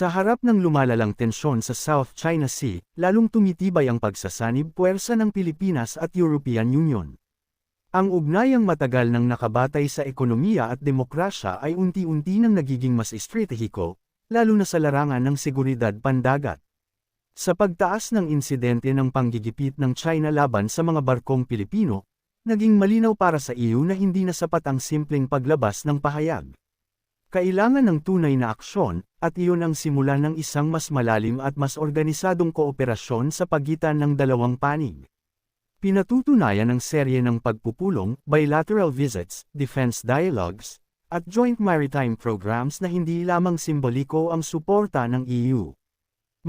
Sa harap ng lumalalang tensyon sa South China Sea, lalong tumitibay ang pagsasanib puwersa ng Pilipinas at European Union. Ang ugnayang matagal nang nakabatay sa ekonomiya at demokrasya ay unti-unti nang nagiging mas estratehiko, lalo na sa larangan ng seguridad pandagat. Sa pagtaas ng insidente ng panggigipit ng China laban sa mga barkong Pilipino, naging malinaw para sa EU na hindi na sapat ang simpleng paglabas ng pahayag. Kailangan ng tunay na aksyon, at iyon ang simula ng isang mas malalim at mas organisadong kooperasyon sa pagitan ng dalawang panig. Pinatutunayan ng serye ng pagpupulong, bilateral visits, defense dialogues, at joint maritime programs na hindi lamang simboliko ang suporta ng EU.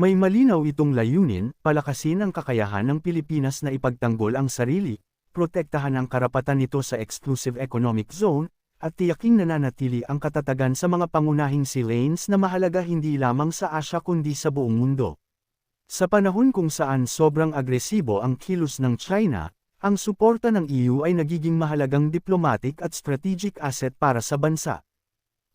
May malinaw itong layunin, palakasin ang kakayahan ng Pilipinas na ipagtanggol ang sarili, protektahan ang karapatan nito sa exclusive economic zone, at tiyaking nananatili ang katatagan sa mga pangunahing sea lanes na mahalaga hindi lamang sa Asya kundi sa buong mundo. Sa panahon kung saan sobrang agresibo ang kilos ng China, ang suporta ng EU ay nagiging mahalagang diplomatic at strategic asset para sa bansa.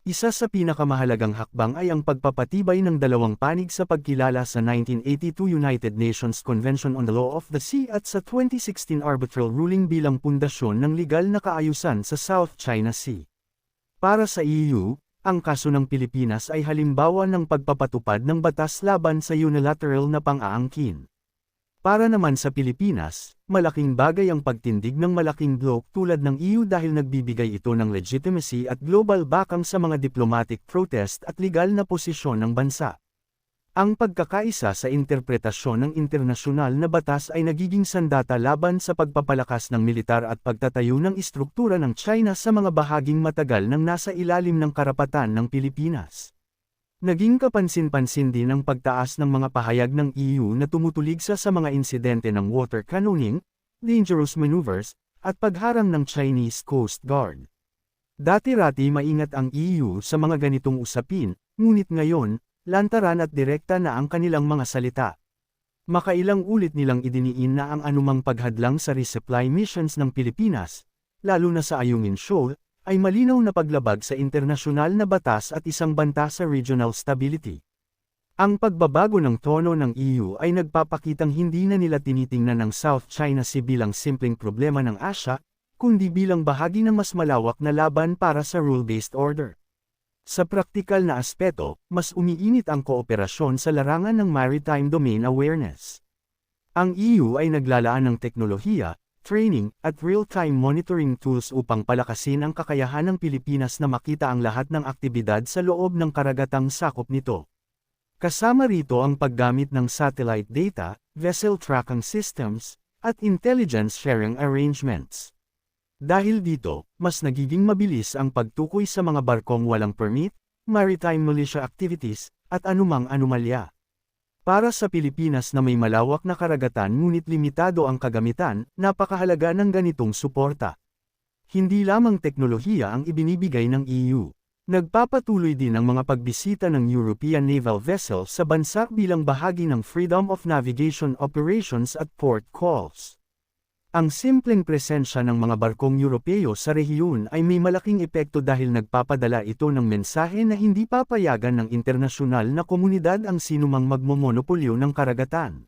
Isa sa pinakamahalagang hakbang ay ang pagpapatibay ng dalawang panig sa pagkilala sa 1982 United Nations Convention on the Law of the Sea at sa 2016 arbitral ruling bilang pundasyon ng legal na kaayusan sa South China Sea. Para sa EU, ang kaso ng Pilipinas ay halimbawa ng pagpapatupad ng batas laban sa unilateral na pang-aangkin. Para naman sa Pilipinas, malaking bagay ang pagtindig ng malaking blok tulad ng EU dahil nagbibigay ito ng legitimacy at global bakang sa mga diplomatic protest at legal na posisyon ng bansa. Ang pagkakaisa sa interpretasyon ng internasyonal na batas ay nagiging sandata laban sa pagpapalakas ng militar at pagtatayo ng istruktura ng China sa mga bahaging matagal nang nasa ilalim ng karapatan ng Pilipinas. Naging kapansin-pansin din ang pagtaas ng mga pahayag ng EU na tumutuligsa sa mga insidente ng water cannooning, dangerous maneuvers, at pagharang ng Chinese Coast Guard. Dati-rati maingat ang EU sa mga ganitong usapin, ngunit ngayon, lantaran at direkta na ang kanilang mga salita. Makailang ulit nilang idiniin na ang anumang paghadlang sa resupply missions ng Pilipinas, lalo na sa Ayungin Shoal, ay malinaw na paglabag sa internasyonal na batas at isang banta sa regional stability. Ang pagbabago ng tono ng EU ay nagpapakitang hindi na nila tinitingnan ang South China Sea bilang simpleng problema ng Asya, kundi bilang bahagi ng mas malawak na laban para sa rule-based order. Sa praktikal na aspeto, mas umiinit ang kooperasyon sa larangan ng maritime domain awareness. Ang EU ay naglalaan ng teknolohiya, training, at real-time monitoring tools upang palakasin ang kakayahan ng Pilipinas na makita ang lahat ng aktibidad sa loob ng karagatang sakop nito. Kasama rito ang paggamit ng satellite data, vessel tracking systems, at intelligence sharing arrangements. Dahil dito, mas nagiging mabilis ang pagtukoy sa mga barkong walang permit, maritime militia activities, at anumang anomalya. Para sa Pilipinas na may malawak na karagatan ngunit limitado ang kagamitan, napakahalaga ng ganitong suporta. Hindi lamang teknolohiya ang ibinibigay ng EU. Nagpapatuloy din ang mga pagbisita ng European naval vessel sa bansa bilang bahagi ng Freedom of Navigation Operations at Port Calls. Ang simpleng presensya ng mga barkong Europeo sa rehiyon ay may malaking epekto dahil nagpapadala ito ng mensahe na hindi papayagan ng internasyonal na komunidad ang sinumang magmomonopolyo ng karagatan.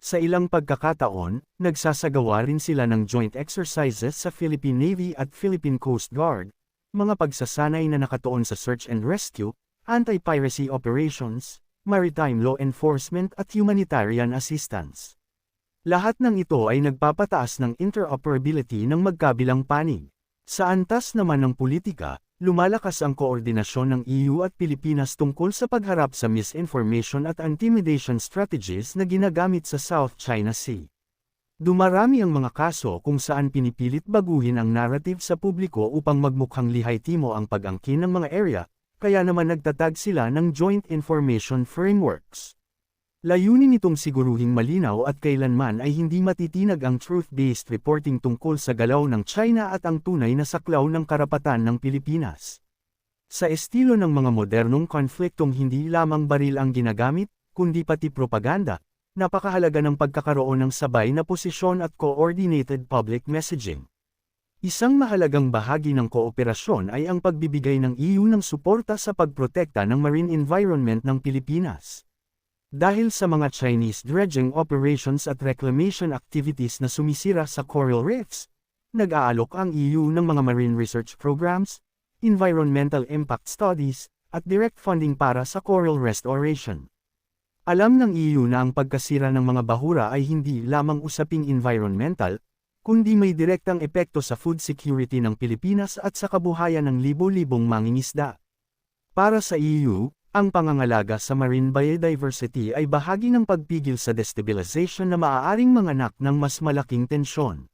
Sa ilang pagkakataon, nagsasagawa rin sila ng joint exercises sa Philippine Navy at Philippine Coast Guard, mga pagsasanay na nakatuon sa search and rescue, anti-piracy operations, maritime law enforcement at humanitarian assistance. Lahat ng ito ay nagpapataas ng interoperability ng magkabilang panig. Sa antas naman ng politika, lumalakas ang koordinasyon ng EU at Pilipinas tungkol sa pagharap sa misinformation at intimidation strategies na ginagamit sa South China Sea. Dumarami ang mga kaso kung saan pinipilit baguhin ang narrative sa publiko upang magmukhang lihay-timo ang pag-angkin ng mga area, kaya naman nagtatag sila ng Joint Information Frameworks. Layunin nitong siguruhing malinaw at kailanman ay hindi matitinag ang truth-based reporting tungkol sa galaw ng China at ang tunay na saklaw ng karapatan ng Pilipinas. Sa estilo ng mga modernong konfliktong hindi lamang baril ang ginagamit, kundi pati propaganda, napakahalaga ng pagkakaroon ng sabay na posisyon at coordinated public messaging. Isang mahalagang bahagi ng kooperasyon ay ang pagbibigay ng EU ng suporta sa pagprotekta ng marine environment ng Pilipinas. Dahil sa mga Chinese dredging operations at reclamation activities na sumisira sa coral reefs, nag-aalok ang EU ng mga marine research programs, environmental impact studies, at direct funding para sa coral restoration. Alam ng EU na ang pagkasira ng mga bahura ay hindi lamang usaping environmental, kundi may direktang epekto sa food security ng Pilipinas at sa kabuhayan ng libo-libong mangingisda. Para sa EU, ang pangangalaga sa marine biodiversity ay bahagi ng pagpigil sa destabilization na maaaring manganak ng mas malaking tensyon.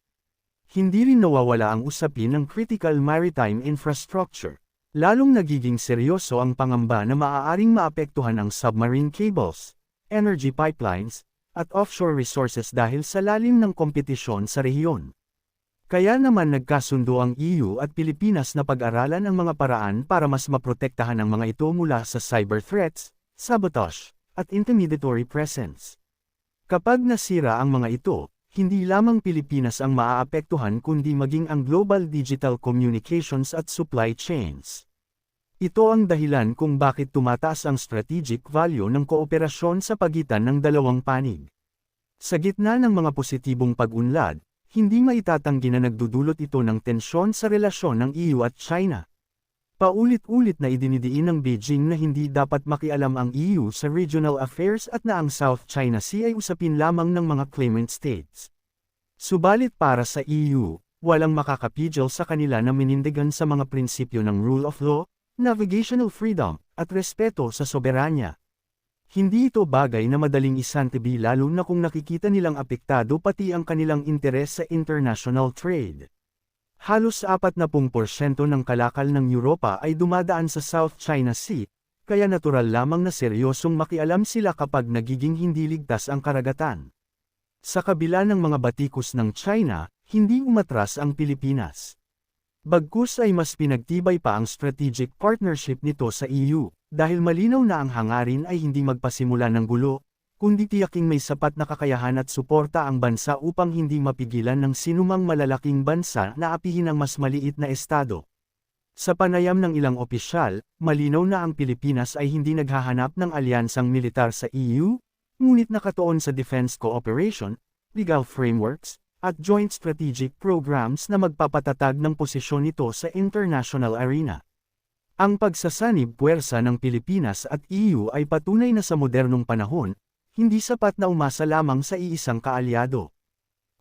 Hindi rin nawawala ang usapin ng critical maritime infrastructure. Lalong nagiging seryoso ang pangamba na maaaring maapektuhan ang submarine cables, energy pipelines, at offshore resources dahil sa lalim ng kompetisyon sa rehiyon. Kaya naman nagkasundo ang EU at Pilipinas na pag-aralan ang mga paraan para mas maprotektahan ang mga ito mula sa cyber threats, sabotage, at intimidatory presence. Kapag nasira ang mga ito, hindi lamang Pilipinas ang maaapektuhan kundi maging ang global digital communications at supply chains. Ito ang dahilan kung bakit tumataas ang strategic value ng kooperasyon sa pagitan ng dalawang panig. Sa gitna ng mga positibong pag-unlad, hindi maitatanggi na nagdudulot ito ng tensyon sa relasyon ng EU at China. Paulit-ulit na idinidiin ng Beijing na hindi dapat makialam ang EU sa regional affairs at na ang South China Sea ay usapin lamang ng mga claimant states. Subalit para sa EU, walang makakapigil sa kanila na minindigan sa mga prinsipyo ng rule of law, navigational freedom, at respeto sa soberanya. Hindi ito bagay na madaling isantibi lalo na kung nakikita nilang apektado pati ang kanilang interes sa international trade. Halos 40% ng kalakal ng Europa ay dumadaan sa South China Sea, kaya natural lamang na seryosong makialam sila kapag nagiging hindi ligtas ang karagatan. Sa kabila ng mga batikos ng China, hindi umatras ang Pilipinas. Bagkus ay mas pinagtibay pa ang strategic partnership nito sa EU, dahil malinaw na ang hangarin ay hindi magpasimula ng gulo, kundi tiyaking may sapat na kakayahan at suporta ang bansa upang hindi mapigilan ng sinumang malalaking bansa na apihin ang mas maliit na estado. Sa panayam ng ilang opisyal, malinaw na ang Pilipinas ay hindi naghahanap ng alyansang militar sa EU, ngunit nakatuon sa defense cooperation, legal frameworks, at joint strategic programs na magpapatatag ng posisyon nito sa international arena. Ang pagsasanib puwersa ng Pilipinas at EU ay patunay na sa modernong panahon, hindi sapat na umasa lamang sa iisang kaalyado.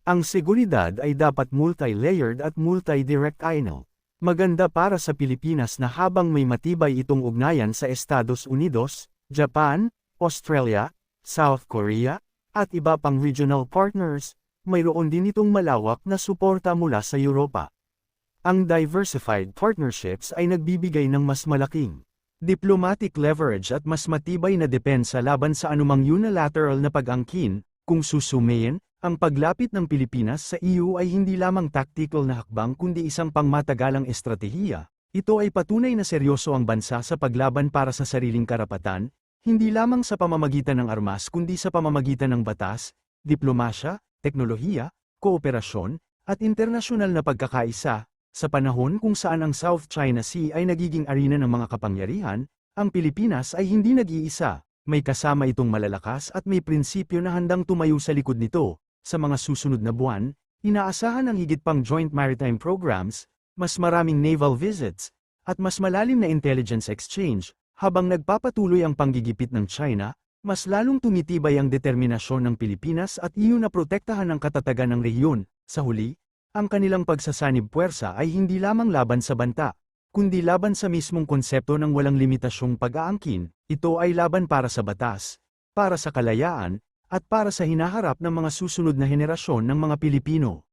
Ang seguridad ay dapat multi-layered at multi-directional. Maganda para sa Pilipinas na habang may matibay itong ugnayan sa Estados Unidos, Japan, Australia, South Korea, at iba pang regional partners, mayroon din itong malawak na suporta mula sa Europa. Ang diversified partnerships ay nagbibigay ng mas malaking diplomatic leverage at mas matibay na depensa laban sa anumang unilateral na pag-angkin, kung susumayin, ang paglapit ng Pilipinas sa EU ay hindi lamang tactical na hakbang kundi isang pangmatagalang estratehiya. Ito ay patunay na seryoso ang bansa sa paglaban para sa sariling karapatan, hindi lamang sa pamamagitan ng armas kundi sa pamamagitan ng batas, diplomasya, teknolohiya, kooperasyon, at internasyonal na pagkakaisa, sa panahon kung saan ang South China Sea ay nagiging arena ng mga kapangyarihan, ang Pilipinas ay hindi nag-iisa, may kasama itong malalakas at may prinsipyo na handang tumayo sa likod nito. Sa mga susunod na buwan, inaasahan ang higit pang joint maritime programs, mas maraming naval visits, at mas malalim na intelligence exchange, habang nagpapatuloy ang panggigipit ng China, mas lalong tumitibay ang determinasyon ng Pilipinas at EU na protektahan ang katatagan ng rehiyon. Sa huli, ang kanilang pagsasanib puwersa ay hindi lamang laban sa banta, kundi laban sa mismong konsepto ng walang limitasyong pag-aangkin, ito ay laban para sa batas, para sa kalayaan, at para sa hinaharap ng mga susunod na henerasyon ng mga Pilipino.